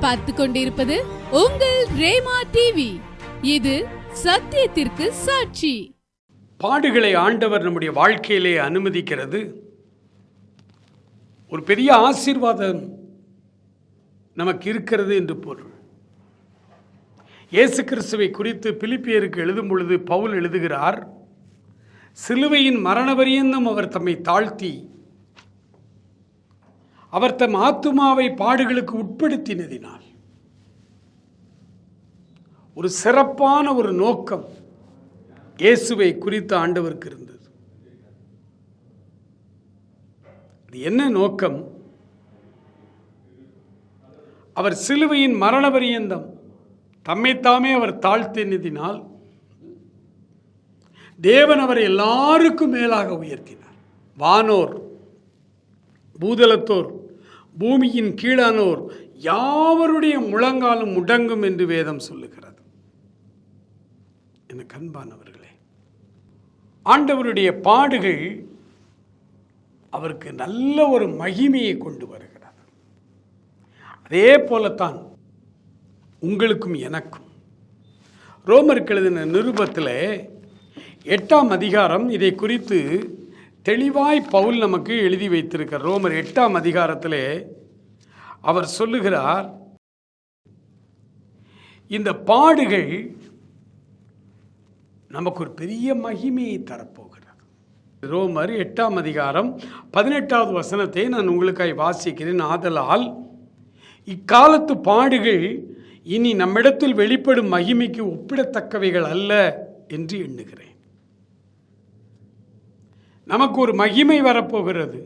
பார்த்து கொண்டிருப்பது உங்கள் ரேமா டிவி இது சத்தியத்திற்கு சாட்சி. பாடுகளை ஆண்டவர் நம்முடைய வாழ்க்கையிலே அனுமதிக்கிறது. ஒரு பெரிய ஆசீர்வாதம் நமக்கு இருக்கிறது என்று பொருள். இயேசு கிறிஸ்துவை குறித்து பிலிப்பியருக்கு எழுதும் பொழுது பவுல் எழுதுகிறார் சிலுவையின் மரணவரியந்தம் அவர் தம்மை தாழ்த்தி அவர் தம் ஆத்துமாவை பாடுகளுக்கு உட்படுத்தினதினால். ஒரு சிறப்பான ஒரு நோக்கம் இயேசுவை குறித்த ஆண்டவருக்கு இருந்தது. அது என்ன நோக்கம்? அவர் சிலுவையின் மரண பரியந்தம் தம்மைத்தாமே அவர் தாழ்த்தினதினால் தேவன் அவரை எல்லாருக்கும் மேலாக உயர்த்தினார். வானோர் பூதலத்தோர் பூமியின் கீழானோர் யாவருடைய முழங்காலும் முடங்கும் என்று வேதம் சொல்லுகிறது. என கண்பானவர்களே ஆண்டவருடைய பாடுகள் அவருக்கு நல்ல ஒரு மகிமையை கொண்டு வருகிறது. அதே போலத்தான் உங்களுக்கும் எனக்கும். ரோமருக்கு எழுதின நிருபத்தில் எட்டாம் அதிகாரம் இதை குறித்து தெளிவாய் பவுல் நமக்கு எழுதி வைத்திருக்கிறார். ரோமர் எட்டாம் அதிகாரத்திலே அவர் சொல்லுகிறார் இந்த பாடுகள் நமக்கு ஒரு பெரிய மகிமையை தரப்போகிறது. ரோமர் எட்டாம் அதிகாரம் பதினெட்டாவது வசனத்தை நான் உங்களுக்காய் வாசிக்கிறேன். ஆதலால் இக்காலத்து பாடுகள் இனி நம்மிடத்தில் வெளிப்படும் மகிமைக்கு ஒப்பிடத்தக்கவைகள் அல்ல என்று எண்ணுகிறேன். நமக்கு ஒரு மகிமை வரப்போகிறது.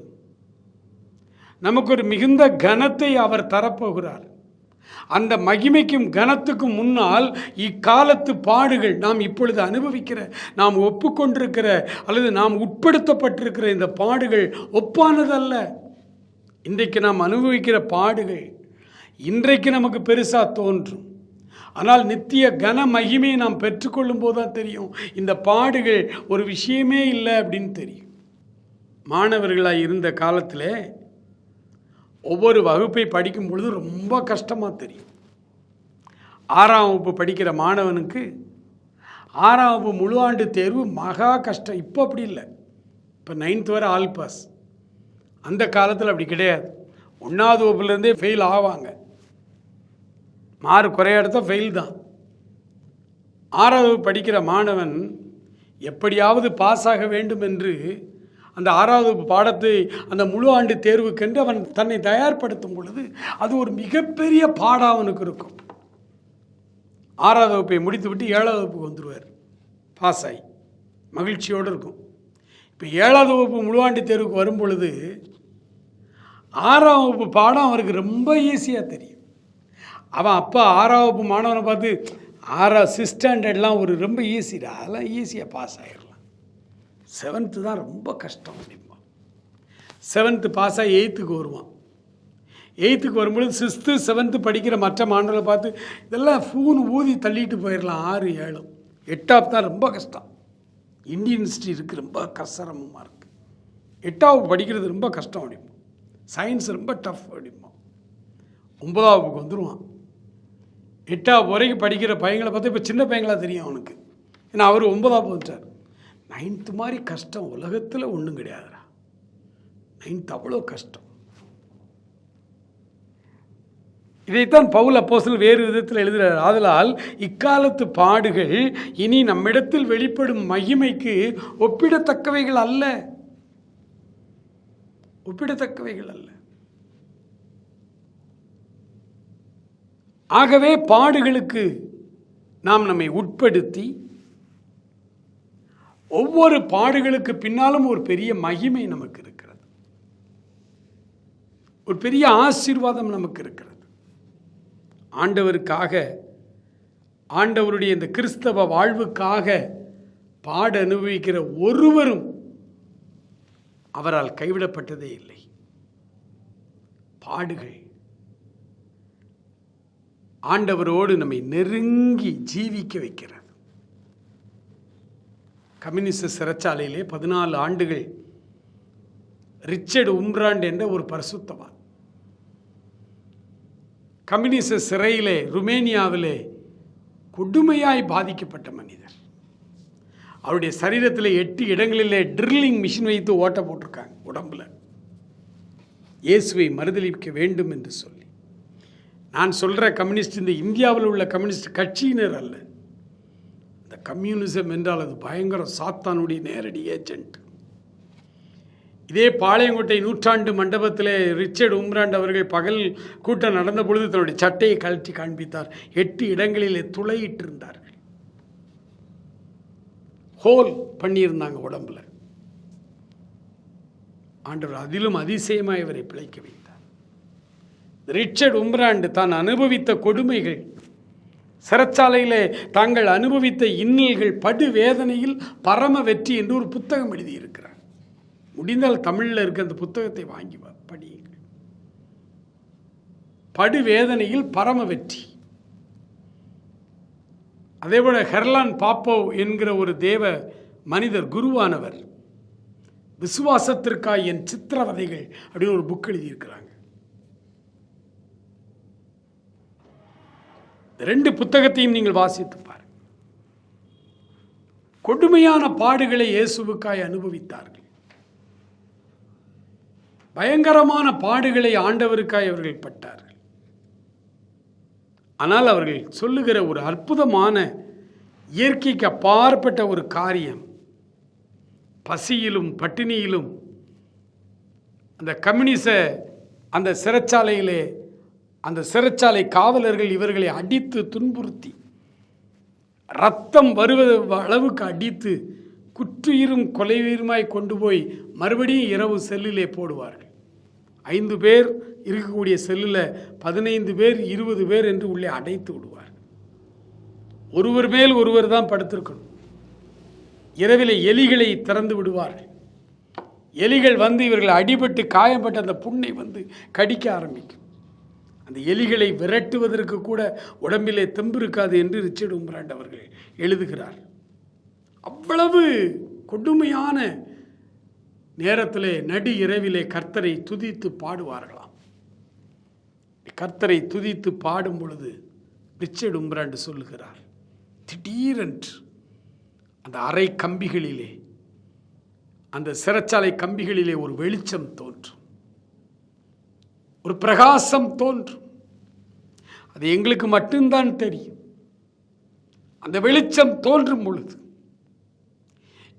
நமக்கு ஒரு மிகுந்த கனத்தை அவர் தரப்போகிறார். அந்த மகிமைக்கும் கனத்துக்கும் முன்னால் இக்காலத்து பாடுகள் நாம் இப்பொழுது அனுபவிக்கிற நாம் ஒப்புக்கொண்டிருக்கிற அல்லது நாம் உட்படுத்தப்பட்டிருக்கிற இந்த பாடுகள் ஒப்பானதல்ல. இன்றைக்கு நாம் அனுபவிக்கிற பாடுகள் இன்றைக்கு நமக்கு பெருசாக தோன்றும். ஆனால் நித்திய கன மகிமையை நாம் பெற்றுக்கொள்ளும் போது தான் தெரியும். இந்த பாடுகள் ஒரு விஷயமே இல்லை அப்படின்னு தெரியும். மாணவர்களாக இருந்த காலத்தில் ஒவ்வொரு வகுப்பை படிக்கும் பொழுது ரொம்ப கஷ்டமாக தெரியும். ஆறாம் வகுப்பு படிக்கிற மாணவனுக்கு ஆறாம் வகுப்பு முழு ஆண்டு தேர்வு மகா கஷ்டம். இப்போ அப்படி இல்லை. இப்போ நைன்த் வரை ஆல் பாஸ். அந்த காலத்தில் அப்படி கிடையாது. ஒன்றாவது வகுப்புலேருந்தே ஃபெயில் ஆவாங்க. மாறு குறைய இடத்த ஃபெயில் தான். ஆறாவது வகுப்பு படிக்கிற மாணவன் எப்படியாவது பாஸ் ஆக வேண்டும் என்று அந்த ஆறாவது வகுப்பு பாடத்தை அந்த முழு ஆண்டு தேர்வுக்கென்று அவன் தன்னை தயார்படுத்தும் பொழுது அது ஒரு மிகப்பெரிய பாடம் அவனுக்கு இருக்கும். ஆறாவது வகுப்பை முடித்துவிட்டு ஏழாவது வகுப்புக்கு வந்துடுவார் பாஸ் ஆகி மகிழ்ச்சியோடு இருக்கும். இப்போ ஏழாவது வகுப்பு முழுவாண்டு தேர்வுக்கு வரும் பொழுது ஆறாம் வகுப்பு பாடம் அவருக்கு ரொம்ப ஈஸியாக தெரியும். அவன் அப்பா ஆறாம் வகுப்பு மாணவனை பார்த்து ஆறா சிக்ஸ் ஸ்டாண்டர்ட்லாம் ஒரு ரொம்ப ஈஸிடா அதெல்லாம் ஈஸியாக பாஸ் ஆகிடும் செவன்த்து தான் ரொம்ப கஷ்டம். அப்படிம்பான் செவன்த்து பாஸ் ஆகி எயித்துக்கு வருவான். எயித்துக்கு வரும்பொழுது சிக்ஸ்த்து செவன்த்து படிக்கிற மற்ற மாணவர்களை பார்த்து இதெல்லாம் ஃபூன் ஊதி தள்ளிட்டு போயிடலாம் ஆறு ஏழு. எட்டாவது தான் ரொம்ப கஷ்டம். இந்தியன் ஹிஸ்ட்ரி இருக்குது ரொம்ப கசரமமாக இருக்குது எட்டாவது படிக்கிறது ரொம்ப கஷ்டம் அப்படிம்போம் சயின்ஸ் ரொம்ப டஃப் அப்படிம்போம் ஒன்பதாவதுக்கு வந்துடுவான் எட்டாவது வரைக்கும் படிக்கிற பையங்களை பார்த்தா இப்போ சின்ன பையங்களாக தெரியும் அவனுக்கு. ஏன்னா அவர் ஒன்பதாவது வந்துட்டார். நைன்த்து மாதிரி கஷ்டம் உலகத்தில் ஒன்றும் கிடையாதுடா. நைன்த் அவ்வளோ கஷ்டம். இதைத்தான் பவுல் அப்போசல் வேறு விதத்தில் எழுதுகிறார். ஆதலால் இக்காலத்து பாடுகள் இனி நம்மிடத்தில் வெளிப்படும் மகிமைக்கு ஒப்பிடத்தக்கவைகள் அல்ல. ஒப்பிடத்தக்கவைகள் அல்ல. ஆகவே பாடுகளுக்கு நாம் நம்மை உட்படுத்தி ஒவ்வொரு பாடுகளுக்கு பின்னாலும் ஒரு பெரிய மகிமை நமக்கு இருக்கிறது. ஒரு பெரிய ஆசீர்வாதம் நமக்கு இருக்கிறது. ஆண்டவருக்காக ஆண்டவருடைய இந்த கிறிஸ்தவ வாழ்வுக்காக பாட அனுபவிக்கிற ஒருவரும் அவரால் கைவிடப்பட்டதே இல்லை. பாடுகள். ஆண்டவரோடு நம்மை நெருங்கி ஜீவிக்க வைக்கிறது. கம்யூனிஸ்ட் சிறைச்சாலையிலே பதினாலு ஆண்டுகள் ரிச்சர்டு உம்ராண்ட் என்ற ஒரு பரிசுத்தவான். கம்யூனிச சிறையிலே ருமேனியாவிலே கொடுமையாய் பாதிக்கப்பட்ட மனிதர். அவருடைய சரீரத்தில் எட்டு இடங்களிலே ட்ரில்லிங் மிஷின் வைத்து ஓட்ட போட்டிருக்காங்க உடம்புல. இயேசுவை மறுதளிக்க வேண்டும் என்று சொல்லி. நான் சொல்கிற கம்யூனிஸ்ட் இந்த இந்தியாவில் உள்ள கம்யூனிஸ்ட் கட்சியினர் அல்ல. கம்யூனிசம் என்றால் அது பயங்கர சாத்தானுடைய நேரடி ஏஜென்ட் இதே பாளையங்கோட்டை நூற்றாண்டு மண்டபத்திலே ரிச்சர்ட் உம்ராண்ட் அவர்கள் பகல் கூட்டம் நடந்த பொழுது தன்னுடைய சட்டையை கழற்றி காண்பித்தார். எட்டு இடங்களிலே துளையிட்டு இருந்தார்கள் ஹோல் பண்ணியிருந்தாங்க உடம்புல. ஆண்டவர் அதிலும் அதிசயமாக இவரை பிழைக்க வைத்தார். ரிச்சர்ட் உம்ராண்டு தான் அனுபவித்த கொடுமைகள். சிறைச்சாலையிலே தாங்கள் அனுபவித்த இன்னல்கள் படு வேதனையில் பரம வெற்றி என்று ஒரு புத்தகம் எழுதியிருக்கிறார். முடிந்தால் தமிழில் இருக்க அந்த புத்தகத்தை வாங்கி வா- படியுங்கள். படு வேதனையில் பரம வெற்றி. அதேபோல ஹெர்லான் பாப்போ என்கிற ஒரு தேவ மனிதர் குருவானவர் விசுவாசத்திற்காய் என் சித்திரவதைகள் அப்படின்னு ஒரு புக் எழுதியிருக்கிறாங்க இந்த ரெண்டு புத்தகத்தையும் நீங்கள் வாசித்து பாருங்கள். கொடுமையான பாடுகளை இயேசுவுக்காய் அனுபவித்தார்கள். பயங்கரமான பாடுகளை ஆண்டவருக்காய் அவர்கள் பட்டார்கள். ஆனால் அவர்கள் சொல்லுகிற ஒரு அற்புதமான இயற்கைக்கு அப்பாற்பட்ட ஒரு காரியம் பசியிலும் பட்டினியிலும் அந்த கம்யூனிச அந்த சிறைச்சாலையிலே அந்த சிறைச்சாலை காவலர்கள் இவர்களை அடித்து துன்புறுத்தி ரத்தம் வருவது அளவுக்கு அடித்து குற்றுயிரும் கொலையுயிருமாய் கொண்டு போய் மறுபடியும் இரவு செல்லிலே போடுவார்கள். ஐந்து பேர் இருக்கக்கூடிய செல்லில் பதினைந்து பேர் இருபது பேர் என்று உள்ளே அடைத்து விடுவார். ஒருவர் மேல் ஒருவர் தான் படுத்திருக்கணும். இரவில் எலிகளை திறந்து விடுவார்கள். எலிகள் வந்து இவர்கள் அடிபட்டு காயப்பட்ட அந்த புண்ணை வந்து கடிக்க ஆரம்பிக்கும். அந்த எலிகளை விரட்டுவதற்கு கூட உடம்பிலே தெம்பு இருக்காது என்று ரிச்சர்ட் உம்ராண்ட் அவர்கள் எழுதுகிறார். அவ்வளவு கொடுமையான நேரத்திலே நடு இரவிலே கர்த்தரை துதித்து பாடுவார்களாம். கர்த்தரை துதித்து பாடும் பொழுது ரிச்சர்ட் உம்ராண்ட் சொல்லுகிறார் திடீரென்று அந்த அறை கம்பிகளிலே அந்த சிறைச்சாலை கம்பிகளிலே ஒரு வெளிச்சம் தோன்றும். ஒரு பிரகாசம் தோன்றும். அது எங்களுக்கு மட்டும்தான் தெரியும். அந்த வெளிச்சம் தோன்றும் பொழுது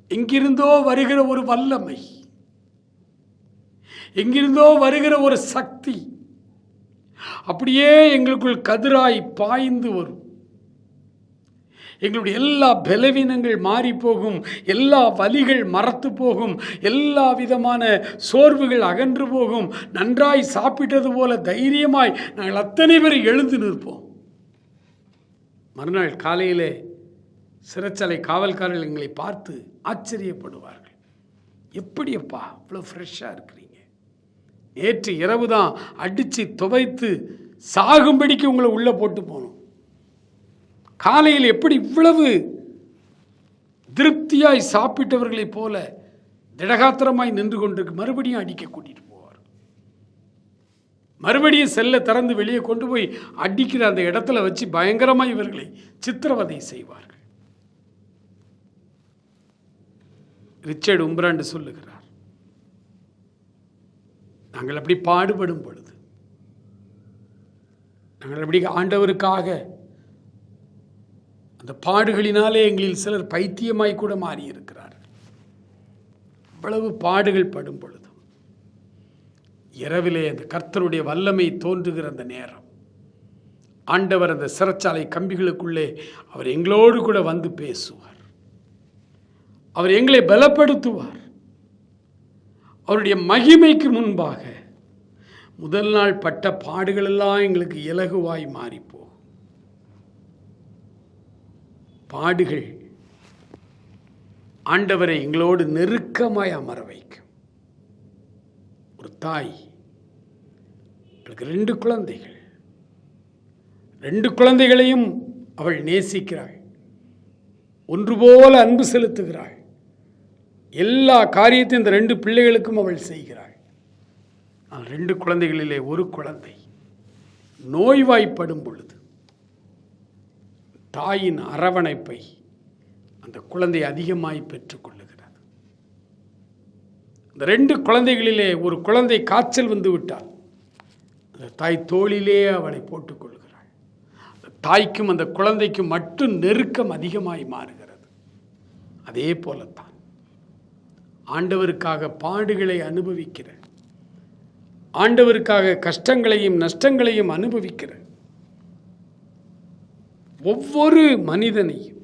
எங்கிருந்தோ வருகிற ஒரு வல்லமை எங்கிருந்தோ வருகிற ஒரு சக்தி அப்படியே எங்களுக்குள் கதிராய் பாய்ந்து வரும். எங்களுடைய எல்லா பலவீனங்கள் மாறி போகும் எல்லா வலிகள் மறத்து போகும் எல்லா விதமான சோர்வுகள் அகன்று போகும். நன்றாய் சாப்பிட்டது போல தைரியமாய் நாங்கள் அத்தனை பேரும் எழுந்து நிற்போம். மறுநாள் காலையிலே சிறைச்சாலை காவல்காரர்கள் எங்களை பார்த்து ஆச்சரியப்படுவார்கள். எப்படியப்பா இவ்வளோ ஃப்ரெஷ்ஷாக இருக்கிறீங்க? நேற்று இரவு தான் அடித்து துவைத்து சாகும்படிக்கு உங்களை உள்ளே போட்டு போனோம். காலையில் எப்படி இவ்வளவு திருப்தியாய் சாப்பிட்டவர்களைப் போல திடகாத்திரமாய் நின்று கொண்டிருக்கு மறுபடியும் அடிக்க கூட்டிட்டு போவார். மறுபடியும் செல்ல திறந்து வெளியே கொண்டு போய் அடிக்கிற அந்த இடத்துல வச்சு பயங்கரமாக இவர்களை சித்திரவதை செய்வார்கள். ரிச்சர்டு உம்ராண்டு சொல்லுகிறார் நாங்கள் அப்படி பாடுபடும் பொழுது நாங்கள் அப்படி ஆண்டவருக்காக அந்த பாடுகளினாலே எங்களில் சிலர் பைத்தியமாய் கூட மாறி அவ்வளவு பாடுகள் படும் பொழுதும் இரவிலே அந்த கர்த்தருடைய வல்லமை தோன்றுகிற அந்த நேரம். ஆண்டவர் அந்த சிறைச்சாலை கம்பிகளுக்குள்ளே அவர் எங்களோடு கூட வந்து பேசுவார். அவர் எங்களை பலப்படுத்துவார். அவருடைய மகிமைக்கு முன்பாக முதல் நாள் பட்ட பாடுகளெல்லாம் எங்களுக்கு இலகுவாய் மாறிப்போம் பாடுகள் ஆண்டவரை எங்களோடு நெருக்கமாய் அமர வைக்கும். ஒரு தாய் அவளுக்கு ரெண்டு குழந்தைகள். ரெண்டு குழந்தைகளையும் அவள் நேசிக்கிறாள். ஒன்று போல அன்பு செலுத்துகிறாள். எல்லா காரியத்தையும் இந்த ரெண்டு பிள்ளைகளுக்கும் அவள் செய்கிறாள். ஆனால் ரெண்டு குழந்தைகளிலே ஒரு குழந்தை நோய்வாய்ப்படும் பொழுது தாயின் அரவணைப்பை அந்த குழந்தை அதிகமாய் பெற்றுக்கொள்ளுகிறது. இந்த ரெண்டு குழந்தைகளிலே ஒரு குழந்தை காய்ச்சல் வந்து விட்டால் அந்த தாய் தோளிலே அவளை போட்டுக்கொள்கிறாள் அந்த தாய்க்கும் அந்த குழந்தைக்கும் மட்டும் நெருக்கம் அதிகமாய் மாறுகிறது. அதே போலத்தான் ஆண்டவருக்காக பாடுகளை அனுபவிக்கிற ஆண்டவருக்காக கஷ்டங்களையும் நஷ்டங்களையும் அனுபவிக்கிற ஒவ்வொரு மனிதனையும்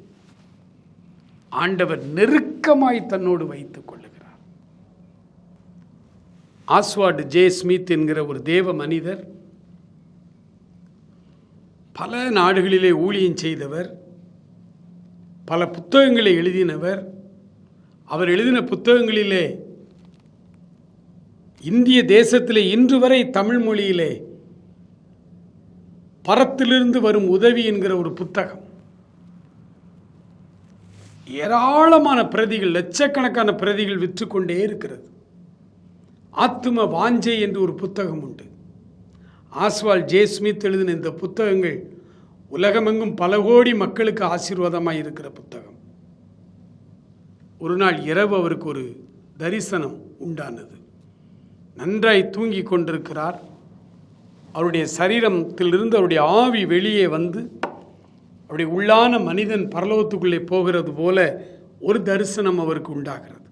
ஆண்டவர் நெருக்கமாய் தன்னோடு வைத்துக் கொள்ளுகிறார். ஆஸ்வார்டு ஜே ஸ்மித் என்கிற ஒரு தேவ மனிதர் பல நாடுகளிலே ஊழியம் செய்தவர் பல புத்தகங்களை எழுதினவர். அவர் எழுதின புத்தகங்களிலே இந்திய தேசத்திலே இன்று வரை தமிழ் மொழியிலே பரத்திலிருந்து வரும் உதவி என்கிற ஒரு புத்தகம். ஏராளமான பிரதிகள் லட்சக்கணக்கான பிரதிகள் விற்றுக்கொண்டே இருக்கிறது. ஆத்தும வாஞ்சை என்று ஒரு புத்தகம் உண்டு. ஆஸ்வால் ஜே ஸ்மித் எழுதின இந்த புத்தகங்கள் உலகமெங்கும் பல கோடி மக்களுக்கு ஆசீர்வாதமாக இருக்கிற புத்தகம். ஒரு நாள் இரவு அவருக்கு ஒரு தரிசனம் உண்டானது. நன்றாய் தூங்கி கொண்டிருக்கிறார். அவருடைய சரீரத்திலிருந்து அவருடைய ஆவி வெளியே வந்து அவருடைய உள்ளான மனிதன் பரலோகத்துக்குள்ளே போகிறது போல ஒரு தரிசனம் அவருக்கு உண்டாகிறது.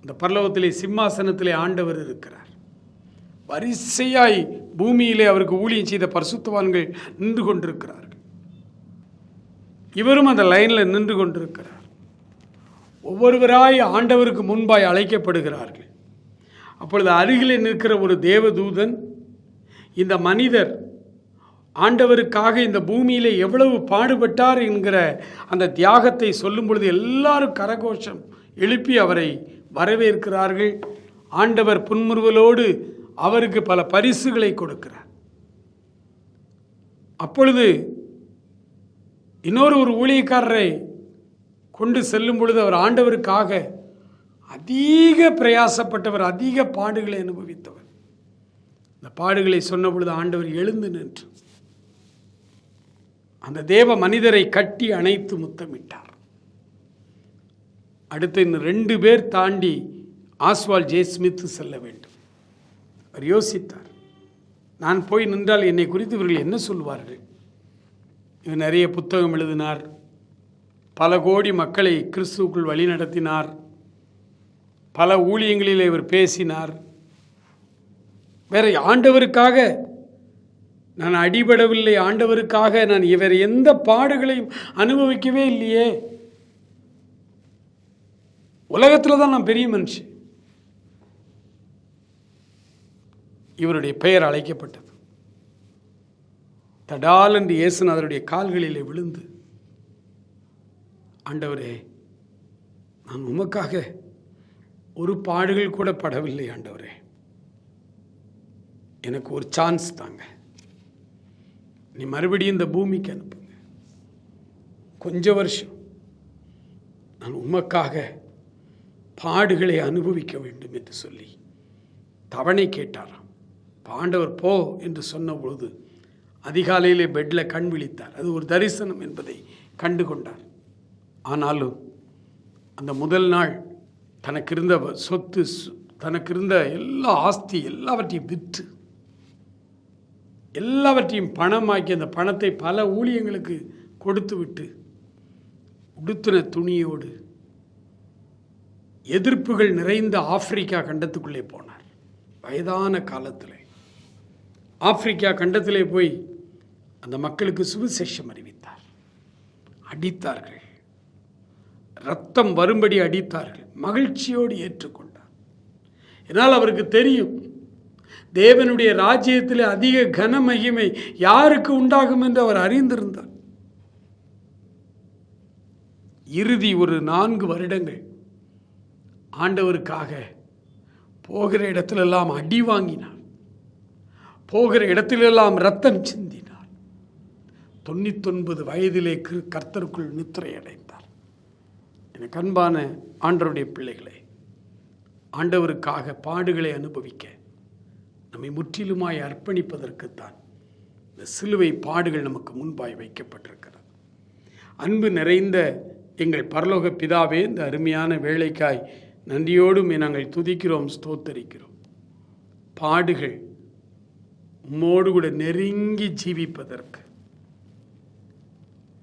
இந்த பரலோகத்திலே சிம்மாசனத்திலே ஆண்டவர் இருக்கிறார். வரிசையாய் பூமியிலே அவருக்கு ஊழியம் செய்த பரிசுத்தவான்கள் நின்று கொண்டிருக்கிறார்கள். இவரும் அந்த லைனில் நின்று கொண்டிருக்கிறார். ஒவ்வொருவராய் ஆண்டவருக்கு முன்பாய் அழைக்கப்படுகிறார்கள். அப்பொழுது அருகிலே நிற்கிற ஒரு தேவதூதன் இந்த மனிதர் ஆண்டவருக்காக இந்த பூமியில் எவ்வளவு பாடுபட்டார் என்கிற அந்த தியாகத்தை சொல்லும் பொழுது எல்லாரும் கரகோஷம் எழுப்பி அவரை வரவேற்கிறார்கள். ஆண்டவர் புன்முறுவலோடு அவருக்கு பல பரிசுகளை கொடுக்கிறார். அப்பொழுது இன்னொரு ஒரு ஊழியக்காரரை கொண்டு செல்லும் பொழுது அவர் ஆண்டவருக்காக அதிக பிரயாசப்பட்டவர் அதிக பாடுகளை அனுபவித்தவர். இந்த பாடுகளை சொன்ன பொழுது ஆண்டவர் எழுந்து நின்று அந்த தேவ மனிதரை கட்டி அணைத்து முத்தமிட்டார். அடுத்து இன்னும் ரெண்டு பேர் தாண்டி ஆஸ்வால் ஜே ஸ்மித் செல்ல வேண்டும். அவர் யோசித்தார் நான் போய் நின்றால் என்னை குறித்து இவர்கள் என்ன சொல்வார்கள்? இவர் நிறைய புத்தகம் எழுதினார் பல கோடி மக்களை கிறிஸ்துவுக்குள் வழிநடத்தினார் பல ஊழியங்களில் இவர் பேசினார். வேற ஆண்டவருக்காக நான் அடிபடவில்லை ஆண்டவருக்காக நான் இவர் எந்த பாடுகளையும் அனுபவிக்கவே இல்லையே. உலகத்தில் தான் நான் பெரிய மனுஷன் இவருடைய பெயர் அழைக்கப்பட்டது. தடால் என்று இயேசுநாதருடைய கால்களிலே விழுந்து ஆண்டவரே நான் உமக்காக ஒரு பாடுகள் கூட படவில்லை ஆண்டவரே. எனக்கு ஒரு சான்ஸ் தாங்க. நீ மறுபடியும் இந்த பூமிக்கு அனுப்புங்க. கொஞ்ச வருஷம் நான் உமக்காக பாடுகளை அனுபவிக்க வேண்டும் என்று சொல்லி தவணை கேட்டாராம். பாண்டவர் போ என்று சொன்ன பொழுது அதிகாலையிலே பெட்டில் கண் விழித்தார். அது ஒரு தரிசனம் என்பதை கண்டு கொண்டார் ஆனாலும் அந்த முதல் நாள் தனக்கு இருந்த சொத்து தனக்கு இருந்த எல்லா ஆஸ்தி எல்லாவற்றையும் விற்று எல்லாவற்றையும் பணமாக்கி அந்த பணத்தை பல ஊழியங்களுக்கு கொடுத்து விட்டு உடுத்தின துணியோடு எதிர்ப்புகள் நிறைந்த ஆப்பிரிக்கா கண்டத்துக்குள்ளே போனார். வயதான காலத்தில். ஆப்பிரிக்கா கண்டத்திலே போய் அந்த மக்களுக்கு சுவிசேஷம் அறிவித்தார். அடித்தார்கள். ரத்தம் வரும்படி அடித்தார்கள். மகிழ்ச்சியோடு ஏற்றுக்கொண்டார். என்னால் அவருக்கு தெரியும். தேவனுடைய ராஜ்யத்தில் அதிக கன மகிமை யாருக்கு உண்டாகும் என்று அவர் அறிந்திருந்தார். இறுதி ஒரு நான்கு வருடங்கள் ஆண்டவருக்காக போகிற இடத்திலெல்லாம் அடி வாங்கினார். போகிற இடத்திலெல்லாம் ரத்தம் சிந்தினார். தொண்ணூத்தொன்பது வயதிலே கிரு- கர்த்தருக்குள் நித்திரை அடைந்தார் எனக்கு அன்பான ஆண்டவருடைய பிள்ளைகளை ஆண்டவருக்காக பாடுகளை அனுபவிக்க நம்மை முற்றிலுமாய் அர்ப்பணிப்பதற்குத்தான் இந்த சிலுவை பாடுகள் நமக்கு முன்பாய் வைக்கப்பட்டிருக்கிறது. அன்பு நிறைந்த எங்கள் பரலோக பிதாவே இந்த அருமையான வேலைக்காய் நன்றியோடும் நாங்கள் துதிக்கிறோம் ஸ்தோத்தரிக்கிறோம். பாடுகள் உம்மோடு கூட நெருங்கி ஜீவிப்பதற்கு.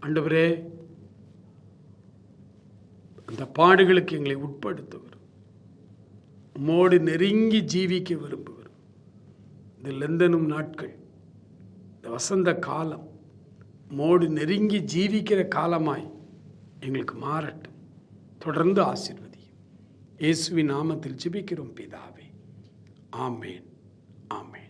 ஆண்டவரே அந்த பாடுகளுக்கு எங்களை உட்படுத்துகிறோம் உம்மோடு நெருங்கி ஜீவிக்க விரும்புகிறோம். இந்த லெந்தனும் நாட்கள் இந்த வசந்த காலம் மோடு நெருங்கி ஜீவிக்கிற காலமாய் எங்களுக்கு மாறட்டும். தொடர்ந்து ஆசிர்வதியும். இயேசுவின் நாமத்தில் ஜிபிக்கிறோம் பிதாவே. ஆமேன். ஆமேன்.